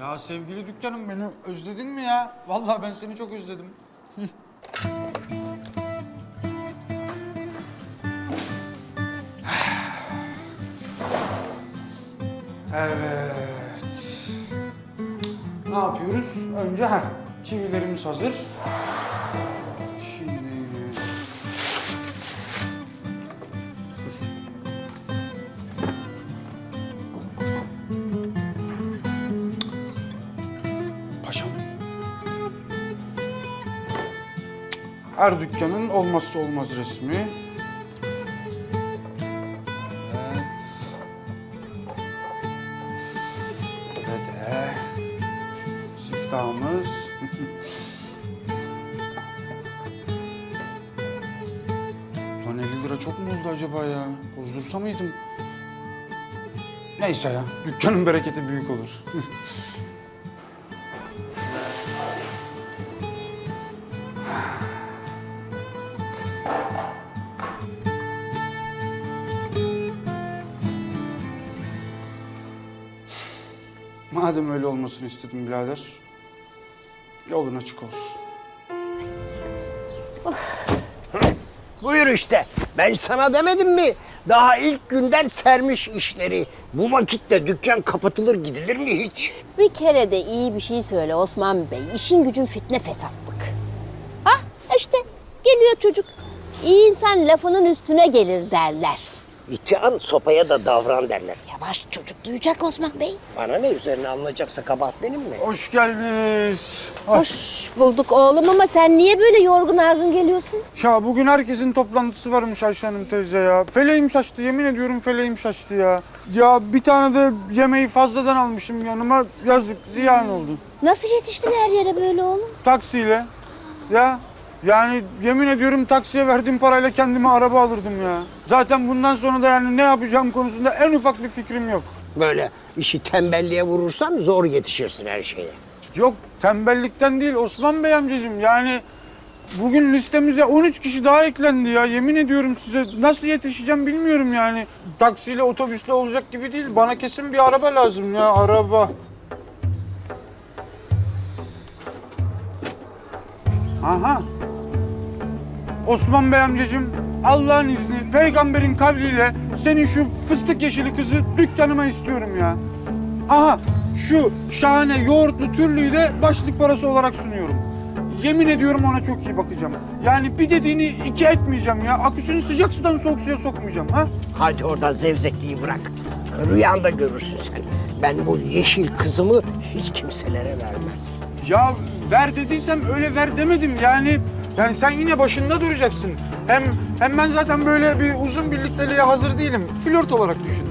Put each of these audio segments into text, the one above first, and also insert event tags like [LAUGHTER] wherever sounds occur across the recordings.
Ya sevgili dükkanım beni özledin mi ya? Vallahi ben seni çok özledim. Evet. Ne yapıyoruz? Önce ha çivilerimiz hazır. Her dükkanın olmazsa olmaz resmi. Evet. Ve de siftahımız. [LAUGHS] Lan 50 lira çok mu oldu acaba ya? Bozdursa mıydım? Neyse ya, dükkanın bereketi büyük olur. [LAUGHS] Madem öyle olmasını istedim birader, yolun açık olsun. [SIGHS] Buyur işte. Ben sana demedim mi? Daha ilk günden sermiş işleri. Bu vakitte dükkan kapatılır gidilir mi hiç? Bir kere de iyi bir şey söyle Osman Bey. İşin gücün fitne fesatlık. Ha işte geliyor çocuk. İyi insan lafının üstüne gelir derler. İtihan sopaya da davran derler. Yavaş çocuk duyacak Osman Bey. Bana ne üzerine alınacaksa kabahat benim mi? Hoş geldiniz. Hoş bulduk oğlum ama sen niye böyle yorgun argın geliyorsun? Ya bugün herkesin toplantısı varmış Ayşe Hanım teyze ya. Feleğim şaştı, yemin ediyorum feleğim şaştı ya. Ya bir tane de yemeği fazladan almışım yanıma. Yazık, ziyan oldu. Nasıl yetiştin her yere böyle oğlum? Taksiyle. Ya yani yemin ediyorum taksiye verdiğim parayla kendime araba alırdım ya. Zaten bundan sonra da yani ne yapacağım konusunda en ufak bir fikrim yok. Böyle işi tembelliğe vurursan zor yetişirsin her şeye. Yok tembellikten değil Osman Bey amcacığım yani bugün listemize 13 kişi daha eklendi ya yemin ediyorum size nasıl yetişeceğim bilmiyorum yani. Taksiyle otobüsle olacak gibi değil bana kesin bir araba lazım ya araba. Aha. Osman Bey amcacığım Allah'ın izni peygamberin kavliyle senin şu fıstık yeşili kızı dükkanıma istiyorum ya. Aha şu şahane yoğurtlu türlüyü de başlık parası olarak sunuyorum. Yemin ediyorum ona çok iyi bakacağım. Yani bir dediğini iki etmeyeceğim ya. Aküsünü sıcak sudan soğuk suya sokmayacağım ha. Hadi oradan zevzekliği bırak. Rüyanda görürsün sen. Ben bu yeşil kızımı hiç kimselere vermem. Ya ver dediysem öyle ver demedim yani. Yani sen yine başında duracaksın. Hem hem ben zaten böyle bir uzun birlikteliğe hazır değilim. Flört olarak düşün.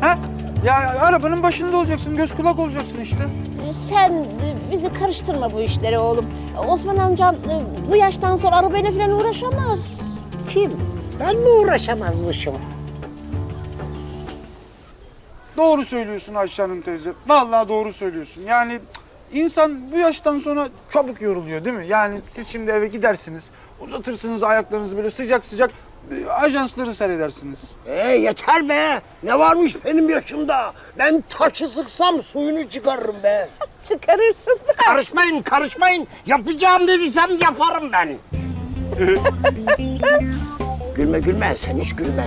Ha? Ya arabanın başında olacaksın, göz kulak olacaksın işte. Sen e, bizi karıştırma bu işlere oğlum. Osman amcam e, bu yaştan sonra arabayla falan uğraşamaz. Kim? Ben mi uğraşamazmışım? Doğru söylüyorsun Ayşe Hanım teyze. Vallahi doğru söylüyorsun. Yani insan bu yaştan sonra çabuk yoruluyor değil mi? Yani siz şimdi eve gidersiniz, uzatırsınız ayaklarınızı böyle sıcak sıcak e, ajansları seyredersiniz. E yeter be. Ne varmış benim yaşımda? Ben taşı sıksam suyunu çıkarırım be. [LAUGHS] Çıkarırsın da. Karışmayın, karışmayın. Yapacağım dediysem yaparım ben. [LAUGHS] gülme gülme, sen hiç gülme.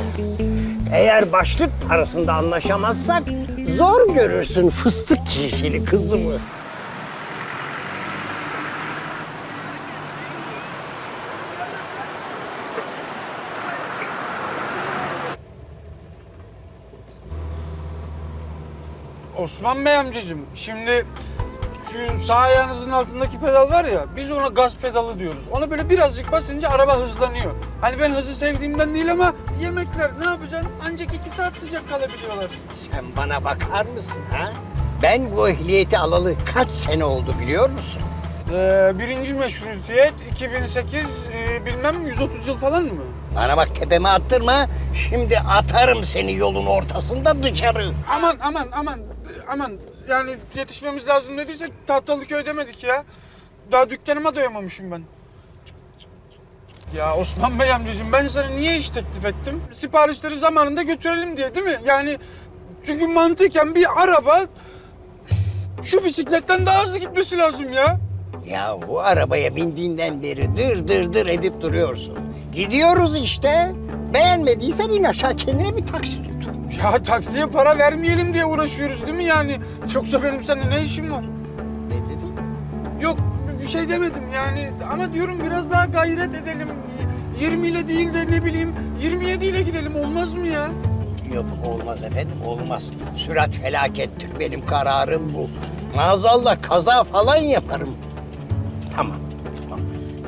Eğer başlık parasında anlaşamazsak zor görürsün fıstık yeşili kızımı. Osman Bey amcacığım şimdi şu sağ ayağınızın altındaki pedal var ya biz ona gaz pedalı diyoruz. Ona böyle birazcık basınca araba hızlanıyor. Hani ben hızı sevdiğimden değil ama yemekler ne yapacaksın? Ancak iki saat sıcak kalabiliyorlar. Sen bana bakar mısın ha? Ben bu ehliyeti alalı kaç sene oldu biliyor musun? Ee, birinci meşrutiyet 2008 e, bilmem 130 yıl falan mı? Bana bak tepeme attırma. Şimdi atarım seni yolun ortasında dışarı. Aman aman aman aman yani yetişmemiz lazım dediysek Tahtalıköy demedik ya. Daha dükkanıma doyamamışım ben. Ya Osman Bey amcacığım ben sana niye iş teklif ettim? Siparişleri zamanında götürelim diye değil mi? Yani çünkü mantıken bir araba şu bisikletten daha hızlı gitmesi lazım ya. Ya bu arabaya bindiğinden beri dır dır dır edip duruyorsun. Gidiyoruz işte. Beğenmediysen in aşağı kendine bir taksi tut. Ya taksiye para vermeyelim diye uğraşıyoruz değil mi yani? Yoksa benim seninle ne işim var? Ne dedin? Yok bir şey demedim yani ama diyorum biraz daha gayret edelim. 20 ile değil de ne bileyim 27 ile gidelim olmaz mı ya? Yok olmaz efendim olmaz. Sürat felakettir benim kararım bu. Maazallah kaza falan yaparım. Tamam tamam.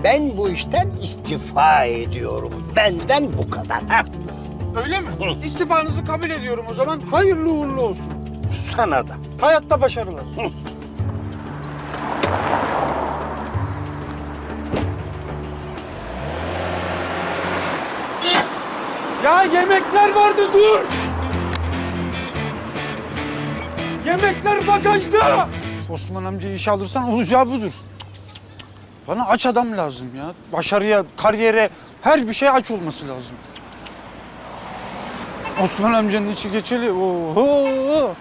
Ben bu işten istifa ediyorum. Benden bu kadar. Ha? Öyle mi? İstifanızı kabul ediyorum o zaman. Hayırlı uğurlu olsun. Sana da. Hayatta başarılar. ya yemekler vardı dur. Yemekler bagajda. Osman amca iş alırsan olacağı budur. Bana aç adam lazım ya. Başarıya, kariyere, her bir şey aç olması lazım. Osman amcanın içi geçeli. Oho.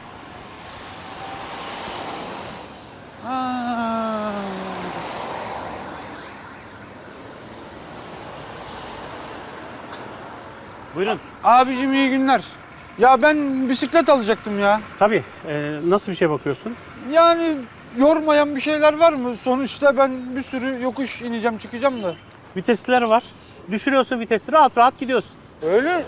Buyurun. Abicim iyi günler. Ya ben bisiklet alacaktım ya. Tabii. Ee, nasıl bir şey bakıyorsun? Yani yormayan bir şeyler var mı? Sonuçta ben bir sürü yokuş ineceğim çıkacağım da. Vitesleri var. Düşürüyorsun vitesi rahat rahat gidiyorsun. Öyle.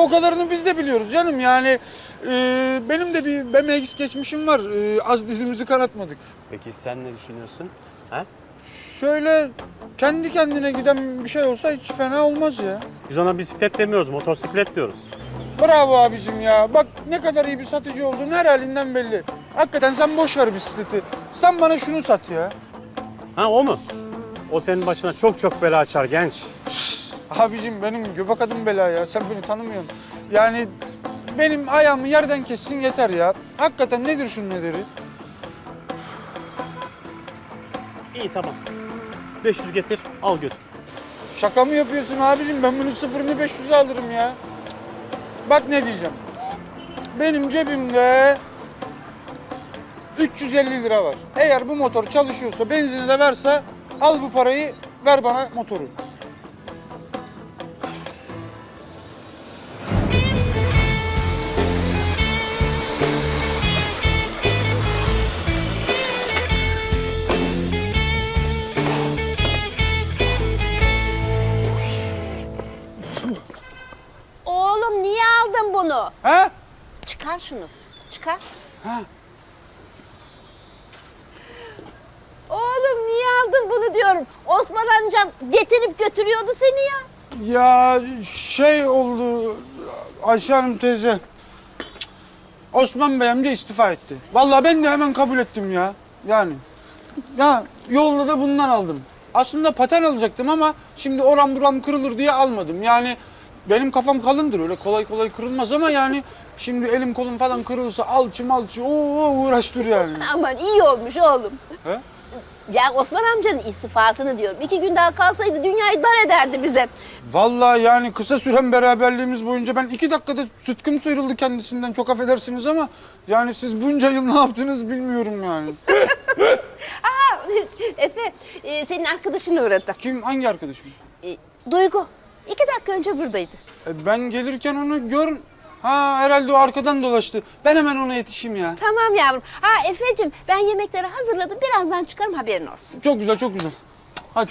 O kadarını biz de biliyoruz canım. Yani e, benim de bir BMX geçmişim var. E, az dizimizi kanatmadık. Peki sen ne düşünüyorsun? Ha? Şöyle kendi kendine giden bir şey olsa hiç fena olmaz ya. Biz ona bisiklet demiyoruz, motosiklet diyoruz. Bravo abicim ya. Bak ne kadar iyi bir satıcı olduğun her halinden belli. Hakikaten sen boş ver bisikleti. Sen bana şunu sat ya. Ha o mu? O senin başına çok çok bela açar genç. Abicim benim göbek adım bela ya. Sen beni tanımıyorsun. Yani benim ayağımı yerden kessin yeter ya. Hakikaten nedir şunun nedeni? İyi tamam. 500 getir, al götür. Şaka mı yapıyorsun abicim? Ben bunun sıfırını 500'e alırım ya. Bak ne diyeceğim. Benim cebimde 350 lira var. Eğer bu motor çalışıyorsa, benzini de verse al bu parayı, ver bana motoru. He? Çıkar şunu. Çıkar. Ha. Oğlum niye aldın bunu diyorum. Osman amcam getirip götürüyordu seni ya. Ya şey oldu Ayşe Hanım teyze. Osman Bey amca istifa etti. Vallahi ben de hemen kabul ettim ya. Yani. Ya yolda da bundan aldım. Aslında paten alacaktım ama şimdi oram buram kırılır diye almadım. Yani benim kafam kalındır öyle kolay kolay kırılmaz ama yani şimdi elim kolum falan kırılsa alçı malçı ooo uğraş dur yani. Aman iyi olmuş oğlum. He? Ya Osman amcanın istifasını diyorum. İki gün daha kalsaydı dünyayı dar ederdi bize. Vallahi yani kısa süren beraberliğimiz boyunca ben iki dakikada sütküm sıyrıldı kendisinden çok affedersiniz ama yani siz bunca yıl ne yaptınız bilmiyorum yani. [LAUGHS] Aa, Efe, e, senin arkadaşın uğradı. Kim hangi arkadaşım? E, Duygu. İki dakika önce buradaydı. E, ben gelirken onu gör... Ha herhalde o arkadan dolaştı. Ben hemen ona yetişeyim ya. Tamam yavrum. Ha Efe'cim ben yemekleri hazırladım. Birazdan çıkarım haberin olsun. Çok güzel çok güzel. Hadi.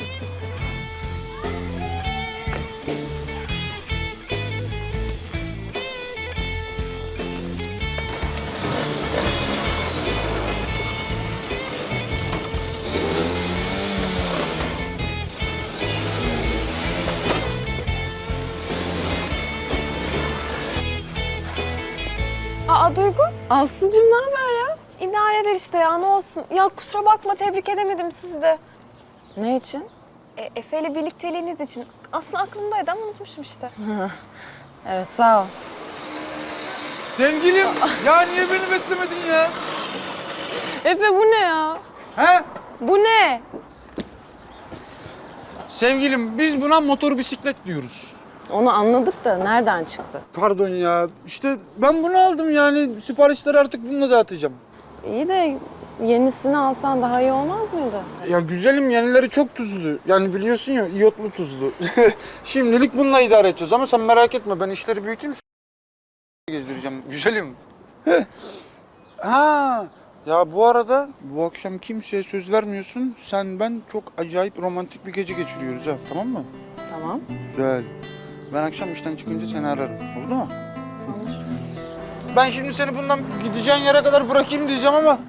Aa Duygu, Aslıcığım ne haber ya? idare eder işte ya ne olsun. Ya kusura bakma tebrik edemedim sizi de. Ne için? E, Efe ile birlikteliğiniz için. Aslında aklımdaydı ama unutmuşum işte. [LAUGHS] Evet sağ ol. Sevgilim ya niye beni beklemedin ya? Efe bu ne ya? He? Bu ne? Sevgilim biz buna motor bisiklet diyoruz. Onu anladık da nereden çıktı? Pardon ya işte ben bunu aldım yani siparişleri artık bununla dağıtacağım. İyi de yenisini alsan daha iyi olmaz mıydı? Ya güzelim yenileri çok tuzlu. Yani biliyorsun ya iyotlu tuzlu. [LAUGHS] Şimdilik bununla idare edeceğiz ama sen merak etme ben işleri büyüteyim gezdireceğim güzelim. [LAUGHS] ha ya bu arada bu akşam kimseye söz vermiyorsun. Sen ben çok acayip romantik bir gece geçiriyoruz ha tamam mı? Tamam. Güzel. Ben akşam işten çıkınca seni ararım. Oldu mu? Ben şimdi seni bundan gideceğin yere kadar bırakayım diyeceğim ama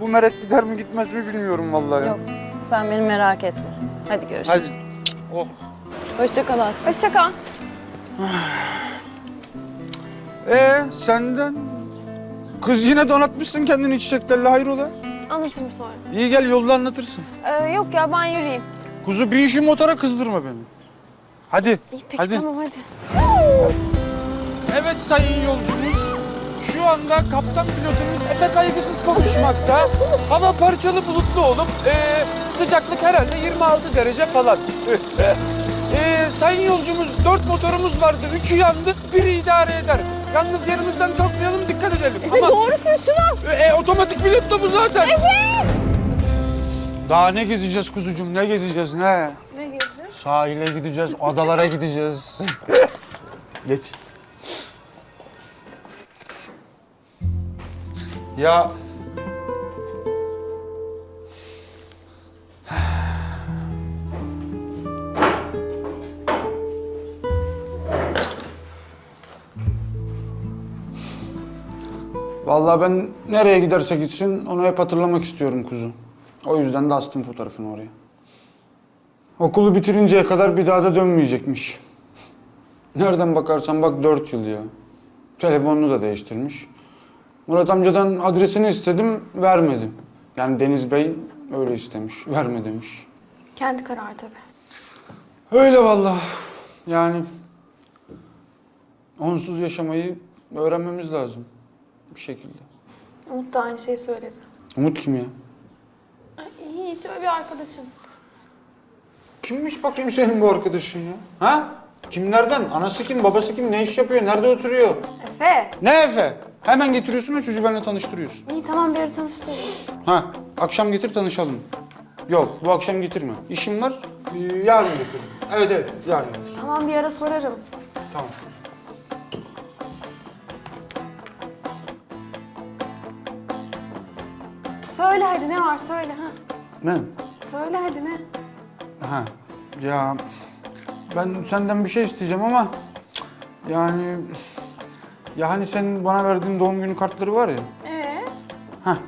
bu meret gider mi gitmez mi bilmiyorum vallahi. Yok. Sen beni merak etme. Hadi görüşürüz. Hadi. Oh. Hoşça kal Aslı. Hoşça kal. [SIGHS] Ee senden? Kız yine donatmışsın kendini çiçeklerle hayrola? Anlatırım sonra. İyi gel yolda anlatırsın. Ee, yok ya ben yürüyeyim. Kuzu bir işi motora kızdırma beni. Hadi. İyi peki hadi. tamam hadi. Evet sayın yolcumuz. Şu anda kaptan pilotumuz Efe kaygısız konuşmakta. Hava parçalı bulutlu olup eee, sıcaklık herhalde 26 derece falan. Eee, [LAUGHS] sayın yolcumuz dört motorumuz vardı. Üçü yandı, biri idare eder. Yalnız yerimizden kalkmayalım, dikkat edelim. Efe doğru sür şunu. E, otomatik pilot da bu zaten. Evet. Daha ne gezeceğiz kuzucuğum, ne gezeceğiz ne? Sahile gideceğiz, adalara gideceğiz. Geç. Ya... Vallahi ben nereye giderse gitsin onu hep hatırlamak istiyorum kuzu. O yüzden de astım fotoğrafını oraya. Okulu bitirinceye kadar bir daha da dönmeyecekmiş. Nereden bakarsan bak dört yıl ya. Telefonunu da değiştirmiş. Murat amcadan adresini istedim, vermedi. Yani Deniz Bey öyle istemiş, verme demiş. Kendi kararı tabii. Öyle vallahi. Yani onsuz yaşamayı öğrenmemiz lazım bir şekilde. Umut da aynı şeyi söyledi. Umut kim ya? Hiç öyle bir arkadaşım. Kimmiş bakayım senin bu arkadaşın ya? Ha? Kimlerden? Anası kim, babası kim, ne iş yapıyor, nerede oturuyor? Efe. Ne Efe? Hemen getiriyorsun ve çocuğu benimle tanıştırıyorsun. İyi tamam bir ara tanıştırayım. Ha, akşam getir tanışalım. Yok, bu akşam getirme. İşim var, ee, yarın getir. Evet evet, yarın getir. Tamam bir ara sorarım. Tamam. Söyle hadi ne var söyle ha. Ne? Söyle hadi ne? Ha, ya ben senden bir şey isteyeceğim ama yani ya hani senin bana verdiğin doğum günü kartları var ya. Ee? Ha.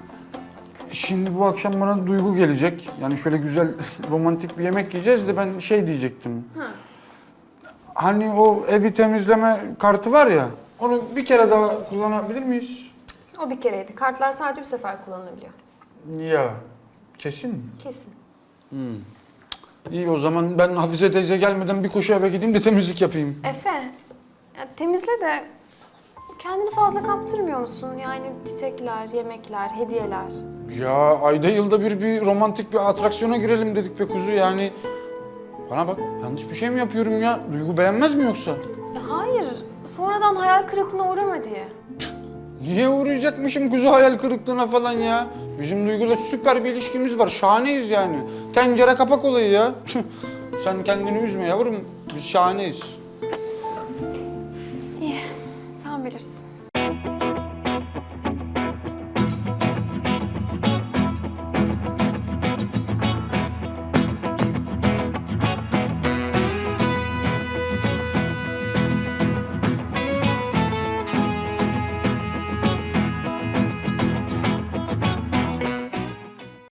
Şimdi bu akşam bana duygu gelecek. Yani şöyle güzel [LAUGHS] romantik bir yemek yiyeceğiz de ben şey diyecektim. Hani o evi temizleme kartı var ya. Onu bir kere daha kullanabilir miyiz? O bir kereydi. Kartlar sadece bir sefer kullanılabiliyor. Ya kesin mi? Kesin. İyi o zaman ben Hafize teyze gelmeden bir koşu eve gideyim de temizlik yapayım. Efe. Ya temizle de kendini fazla kaptırmıyor musun? Yani çiçekler, yemekler, hediyeler. Ya ayda yılda bir bir romantik bir atraksiyona girelim dedik be kuzu yani. Bana bak yanlış bir şey mi yapıyorum ya? Duygu beğenmez mi yoksa? Ya hayır. Sonradan hayal kırıklığına uğrama diye. Niye uğrayacakmışım kuzu hayal kırıklığına falan ya? Bizim Duygu'yla süper bir ilişkimiz var. Şahaneyiz yani. Tencere kapak olayı ya. [LAUGHS] Sen kendini üzme yavrum. Biz şahaneyiz. İyi. Sen bilirsin.